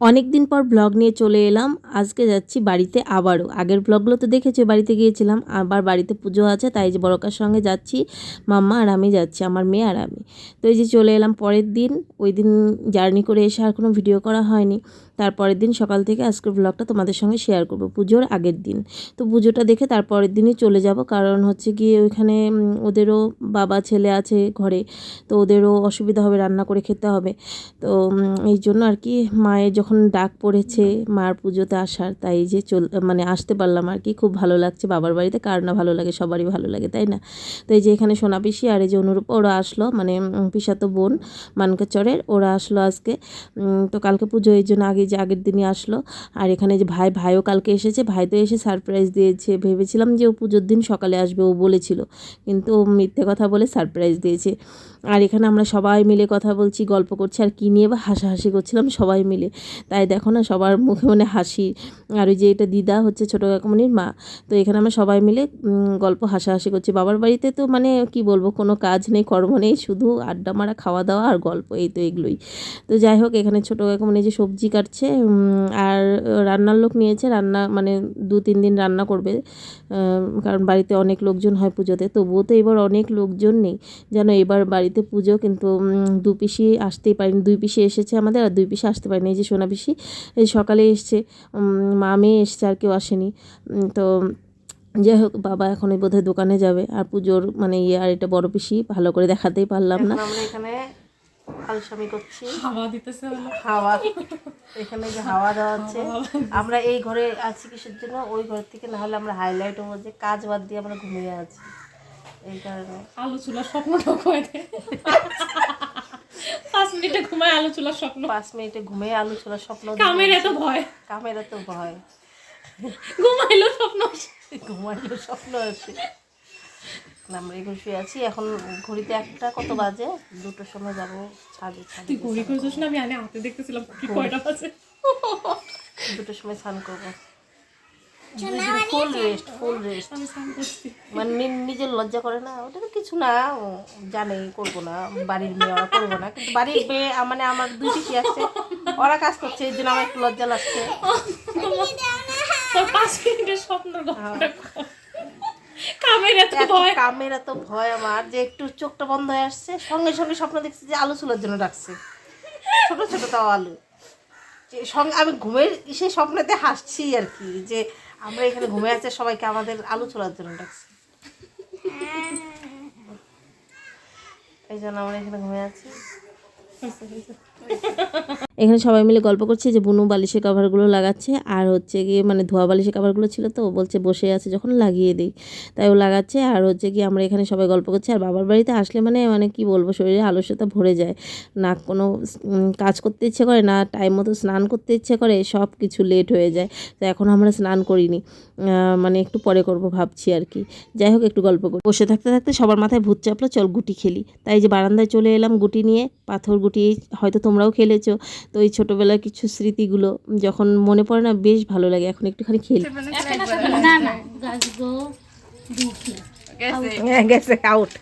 অনেক দিন পর ব্লগ নিয়ে চলে এলাম। আজকে যাচ্ছি বাড়িতে আবারও। আগের ব্লগগুলো তো দেখেছি, বাড়িতে গিয়েছিলাম। আবার বাড়িতে পুজো আছে, তাই যে বড়কার সঙ্গে যাচ্ছি। মাম্মা আর আমি যাচ্ছি, আমার মেয়ে আর আমি। তো এই যে চলে এলাম পরের দিন। ওই দিন জার্নি করে এসে আর কোনো ভিডিও করা হয়নি। তারপরের দিন সকাল থেকে আজকের ব্লগটা তোমাদের সঙ্গে শেয়ার করব, পুজোর আগের দিন। তো পুজোটা দেখে তারপরের দিনই চলে যাব, কারণ হচ্ছে গিয়ে ওইখানে ওদেরও বাবা, ছেলে আছে ঘরে, তো ওদেরও অসুবিধা হবে, রান্না করে খেতে হবে। তো এই জন্য আর কি মায়ের যখন ডাক পড়েছে, মার পুজোতে আসার, তাই যে চল মানে আসতে পারলাম আর কি, খুব ভালো লাগছে। বাবার বাড়িতে কার না ভালো লাগে, সবারই ভালো লাগে, তাই না? তো এই যে এখানে সোনা পিসি আর এই যে অনুরূপ, ওরা আসলো মানে পিসাতো বোন, মানকাচরের, ওরা আসলো আজকে। তো কালকে পুজো, এই জন্য আগে যে আগের দিনই আসলো। আর এখানে যে ভাই, ভাইও কালকে এসেছে ভাই তো এসে সারপ্রাইজ দিয়েছে। ভেবেছিলাম যে ও পুজোর দিন সকালে আসবে, ও বলেছিল। কিন্তু ও মিথ্যে কথা বলে সারপ্রাইজ দিয়েছে। আর এখানে আমরা সবাই মিলে কথা বলছি, গল্প করছি, আর কী নিয়ে বা হাসাহাসি করছিলাম সবাই মিলে। তাই দেখো না, সবার মুখে মানে হাসি। আর ওই যে এটা দিদা হচ্ছে ছোটো কাকুমনির মা, তো এখানে আমরা সবাই মিলে গল্প হাসাহাসি করছি। বাবার বাড়িতে তো মানে কি বলব, কোনো কাজ নেই, কর্ম নেই, শুধু আড্ডা মারা, খাওয়া দাওয়া আর গল্প, এই তো এগুলোই। তো যাই হোক, এখানে ছোটো কাকুমনি যে সবজি কাটছে উম, আর রান্নার লোক নিয়েছে রান্না মানে দু তিন দিন রান্না করবে। কারণ বাড়িতে অনেক লোকজন হয় পুজোতে তবুও তো এবার অনেক লোকজন নেই। যেন এবার বাড়িতে পুজো কিন্তু দু পিসি আসতেই পারেনি দুই পিসি এসেছে আমাদের আর দুই পিসি আসতে পারেনি। এই যে সোনা পিসি এই সকালে এসছে মা মেয়ে এসছে আর কেউ আসেনি। তো যাই হোক বাবা এখন বোধহয় দোকানে যাবে আর পুজোর মানে ইয়ে আর এটা বড় পিসি ভালো করে দেখাতেই পারলাম না। আমরা এখানে আলসামি করছি। হাওয়া দিতেছে হাওয়া। এখানে যে হাওয়া দেওয়া হচ্ছে আমরা এই ঘরে আছি কিসের জন্য? ওই ঘর থেকে না হলে আমরা হাইলাইট হব যে কাজ বাদ দিয়ে আমরা ঘুমিয়ে আছি। এই কারণে। আলু চুলার স্বপ্নটা কয়ে পাঁচ মিনিটে ঘুমায় আলু চুলার স্বপ্ন। পাঁচ মিনিটে ঘুমিয়ে আলু ছোলা স্বপ্ন কামের এত ভয়। কামের তো ভয়। ঘুমাইলো স্বপ্ন। ঘুমাইলে স্বপ্ন আছে আমরা ঘরে শুয়ে আছি এখন ঘড়িতে একটা কত বাজে? দুটোর সময় যাব ছাদে তুই ঘুরি করেছিস না? আমি আনে হাতে দেখতেছিলাম কি কয়টা বাজে। দুটোর সময় স্নান করব। ফুল রেস্ট ফুল রেস্ট মানে নিজের লজ্জা করে না ওটা তো কিছু না জানে করব না বাড়ির মেয়ে ওরা করব না। কিন্তু বাড়ির মেয়ে মানে আমার দুই পিসি আছে ওরা কাজ করছে এই জন্য আমার একটু লজ্জা লাগছে। পাঁচ মিনিটের স্বপ্ন। কামের এত ভয়। আমার যে একটু চোখটা বন্ধ হয়ে আসছে সঙ্গে সঙ্গে স্বপ্ন দেখছি যে আলু চুলার জন্য ডাকছে। ছোট ছোট তাও আলু। সঙ্গে আমি ঘুমের সেই স্বপ্নতে হাসছি আর কি যে আমরা এখানে ঘুমে আছে সবাইকে আমাদের আলু ছোলার জন্য ডাকছে। এই জন্য আমরা এখানে ঘুমে আছি। এখানে সবাই মিলে গল্প করছে যে বুনু বালিশের কাভারগুলো লাগাচ্ছে আর হচ্ছে গিয়ে মানে ধোয়া বালিশের কভারগুলো ছিল তো বলছে বসে আছে যখন লাগিয়ে দিই। তাই ও লাগাচ্ছে আর হচ্ছে কি আমরা এখানে সবাই গল্প করছি আর বাবার বাড়িতে আসলে মানে মানে কি বলব, শরীরে আলস্যতা ভরে যায়। না কোনো কাজ করতে ইচ্ছে করে না টাইম মতো স্নান করতে ইচ্ছে করে, সব কিছু লেট হয়ে যায়। তো এখন আমরা স্নান করিনি। মানে একটু পরে করব ভাবছি আর কি। যাই হোক, একটু গল্প করি। বসে থাকতে থাকতে সবার মাথায় ভূত চাপলো, চল গুটি খেলি। তাই যে বারান্দায় চলে এলাম গুটি নিয়ে, পাথর গুটি, হয়তো তোমরাও খেলেছো। তো এই ছোটোবেলার কিছু স্মৃতিগুলো যখন মনে পড়ে না বেশ ভালো লাগে। এখন একটুখানি খেলি। হ্যাঁ, গেছে আউট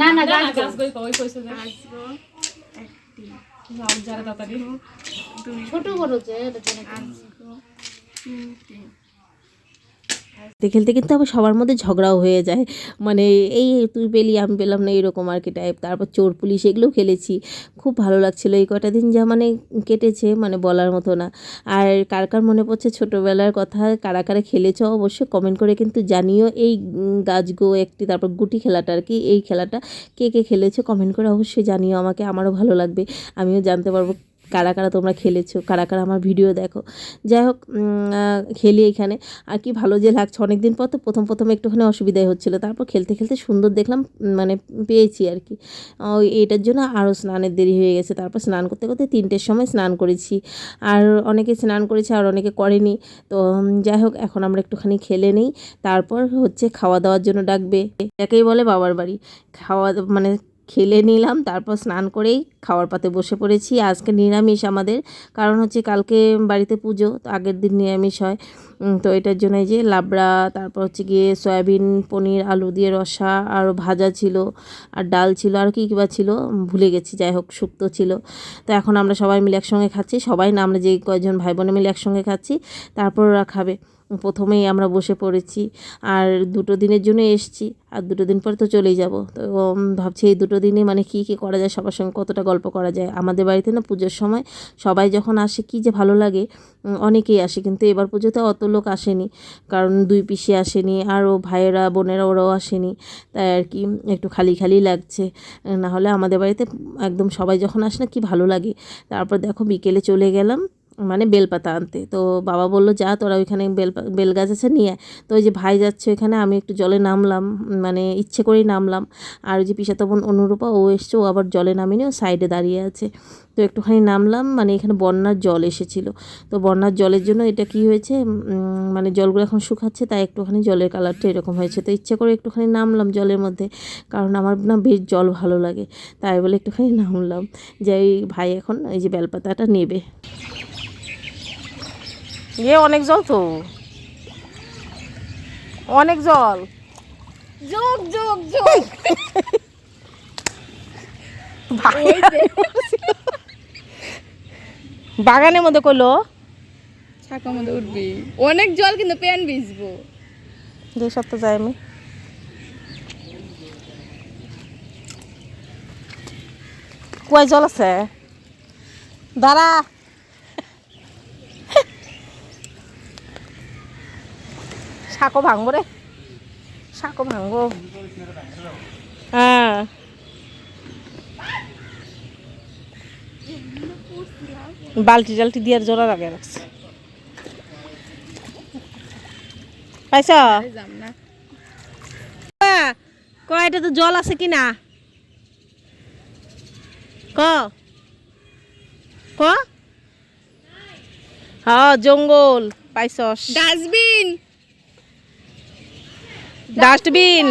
না না গাছ গই কই কইছে যে যাও যারা তাড়াতাড়ি। খেলতে খেলতে কিন্তু আবার সবার মধ্যে ঝগড়াও হয়ে যায়। মানে এই তুই পেলি, আমি পেলাম না, এরকম আর কি টাইপ তারপর চোর পুলিশ, এগুলোও খেলেছি। খুব ভালো লাগছিল এই কটা দিন যা মানে কেটেছে মানে বলার মতো না। আর কার কার মনে পড়ছে ছোটোবেলার কথা, কারা কারা খেলেছ অবশ্যই কমেন্ট করে কিন্তু জানিও। এই গাছগো একটি, তারপর গুটি খেলাটা আর কি, এই খেলাটা কে কে খেলেছো কমেন্ট করে অবশ্যই জানিও। আমাকে, আমারও ভালো লাগবে। আমিও জানতে পারব কারা কারা তোমরা খেলেছো, কারা কারা আমার ভিডিও দেখো। যাই হোক খেলি এখানে। আর কি ভালো যে লাগছে অনেক দিন পর তো প্রথম প্রথম একটুখানি অসুবিধাই হচ্ছিল। তারপর খেলতে খেলতে সুন্দর দেখলাম মানে পেয়েছি আর কি। ওই এইটার জন্য আরও স্নানের দেরি হয়ে গেছে। তারপর স্নান করতে করতে তিনটের সময় স্নান করেছি। আর অনেকে স্নান করেছে আর অনেকে করেনি। তো যাই হোক এখন আমরা একটুখানি খেলে নিই। তারপর হচ্ছে খাওয়া দাওয়ার জন্য ডাকবে। একেই বলে বাবার বাড়ি। খাওয়া মানে খেলে নিলাম, তারপর স্নান করেই খাওয়ার পাতে বসে পড়েছি। আজকে নিরামিষ আমাদের, কারণ হচ্ছে কালকে বাড়িতে পুজো, তো আগের দিন নিরামিষ হয়। তো এটার জন্য যে লাবড়া, তারপর হচ্ছে গিয়ে সয়াবিন, পনির, আলু দিয়ে রসা, আর ভাজা ছিল, আর ডাল ছিল, আর কী কী বা ছিল, ভুলে গেছি, যাই হোক, শুক্তো ছিল। তো এখন আমরা সবাই মিলে একসঙ্গে খাচ্ছি, সবাই না, আমরা যে কয়জন ভাই বোনে মিলে একসঙ্গে খাচ্ছি, তারপর ওরা খাবে। প্রথমেই আমরা বসে পড়েছি আর দুটো দিনের জন্য এসছি আর দুটো দিন পর তো চলেই যাব। তো ভাবছি এই দুটো দিনে মানে কী কী করা যায়, সবার সঙ্গে কতটা গল্প করা যায়। আমাদের বাড়িতে না পুজোর সময় সবাই যখন আসে, কী যে ভালো লাগে অনেকেই আসে কিন্তু এবার পুজোতে অত লোক আসেনি। কারণ দুই পিসি আসেনি, আরও ভাইয়েরা, বোনেরা, ওরাও আসেনি। তাই আর কি, একটু খালি খালি লাগছে। না হলে আমাদের বাড়িতে একদম সবাই যখন আসে না কি ভালো লাগে। তারপর দেখো বিকেলে চলে গেলাম। মানে বেলপাতা আনতে। তো বাবা বলল, যা, তোরা ওইখানে বেল বেল গাছ আছে, নিয়ে তো ওই যে ভাই যাচ্ছে ওইখানে, আমি একটু জলে নামলাম মানে ইচ্ছে করেই নামলাম। আর ওই যে পিসাতো বোন অনুরূপা, ও এসছে, ও আবার জলে নামিনি, ও সাইডে দাঁড়িয়ে আছে। তো একটুখানি নামলাম মানে এখানে বন্যার জল এসেছিল। তো বন্যার জলের জন্য এটা কি হয়েছে? মানে জলগুলো এখন শুকাচ্ছে, তাই একটুখানি জলের কালারটা এরকম হয়েছে। তো ইচ্ছে করে একটুখানি নামলাম জলের মধ্যে, কারণ আমার না বেশ জল ভালো লাগে। তাই বলে একটুখানি নামলাম। যে ভাই এখন এই যে বেলপাতাটা নেবে। ইয়ে অনেক জল তো। অনেক জল। যোগ যোগ যোগ। বাগানের মধ্যে করল? ছাকা মধ্যে উঠবি। অনেক জল কিন্তু প্যান ভিজবো। দুই সপ্তাহ যাই আমি। কুয়ায় জল আছে? দাঁড়া। শাকও ভাঙবো রে। শাকও ভাঙবো। হ্যাঁ। বালতি টালতি দিয়ে জোড়া লাগে রাখছে। পাইছ? কয়টা তো জল আছে কি? না ক ক ডাস্টবিন। ডাস্টবিন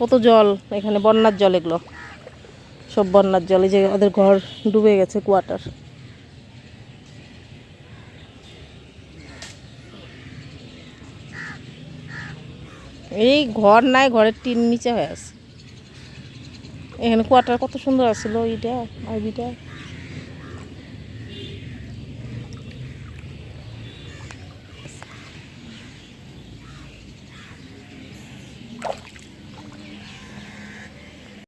কত জল এখানে, বন্যার জল এগুলো। সব বন্যার জল, এই যে ওদের ঘর ডুবে গেছে কোয়ার্টার এই ঘর নাই, ঘরের টিন নিচে হয়ে আছে। এখানে কোয়ার্টার কত সুন্দর আছিল, এইটা আইবিটা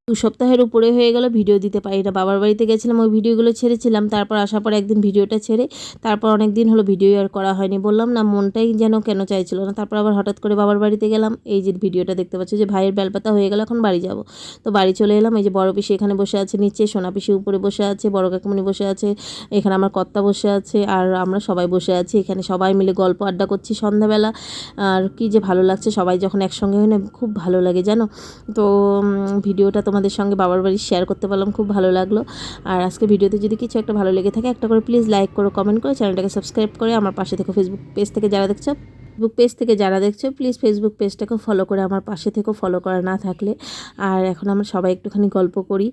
দু সপ্তাহের উপরে হয়ে গেল ভিডিও দিতে পারি না। বাবার বাড়িতে গেছিলাম, ওই ভিডিওগুলো ছেড়েছিলাম, তারপর আসার পর একদিন ভিডিওটা ছেড়ে তারপর অনেক দিন হলো ভিডিও আর করা হয়নি। বললাম, না, মনটাই যেন কেন চাইছিল না। তারপর আবার হঠাৎ করে বাবার বাড়িতে গেলাম, এই যে ভিডিওটা দেখতে পাচ্ছ যে ভাইয়ের বেলপাতা হয়ে গেল, এখন বাড়ি যাব। তো বাড়ি চলে এলাম, এই যে বড় পিসি এখানে বসে আছে, নিচে সোনা পিসি উপরে বসে আছে, বড় কাকুমনি বসে আছে, এখানে আমার কর্তা বসে আছে, আর আমরা সবাই বসে আছি, এখানে সবাই মিলে গল্প আড্ডা করছি সন্ধ্যাবেলা। আর কি যে ভালো লাগছে সবাই যখন একসঙ্গে হয় না, খুব ভালো লাগে, জানো? তো ভিডিওটা ভিডিওটা তোমাদের সঙ্গে বাবার বাড়ি শেয়ার করতে পারলাম, খুব ভালো লাগল। আর আজকে ভিডিওতে যদি কিছু একটা ভালো লেগে থাকে, একটা করে প্লিজ লাইক করো কমেন্ট করো চ্যানেলটাকে সাবস্ক্রাইব করে আমার পাশে থেকে ফেসবুক পেজ থেকে যারা দেখছ ফেসবুক পেজ থেকে যারা দেখছ প্লিজ ফেসবুক পেজটাকে ফলো করে আমার পাশে থেকেও ফলো করা না থাকলে। আর এখন আমরা সবাই একটুখানি গল্প করি।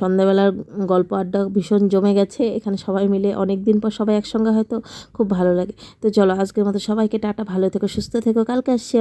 সন্ধ্যাবেলার গল্প আড্ডা ভীষণ জমে গেছে, এখানে সবাই মিলে অনেক দিন পর সবাই একসঙ্গে হয়তো খুব ভালো লাগে। তো চলো আজকের মতো সবাইকে টাটা, ভালো থেকো, সুস্থ থেকো, কালকে আসছি।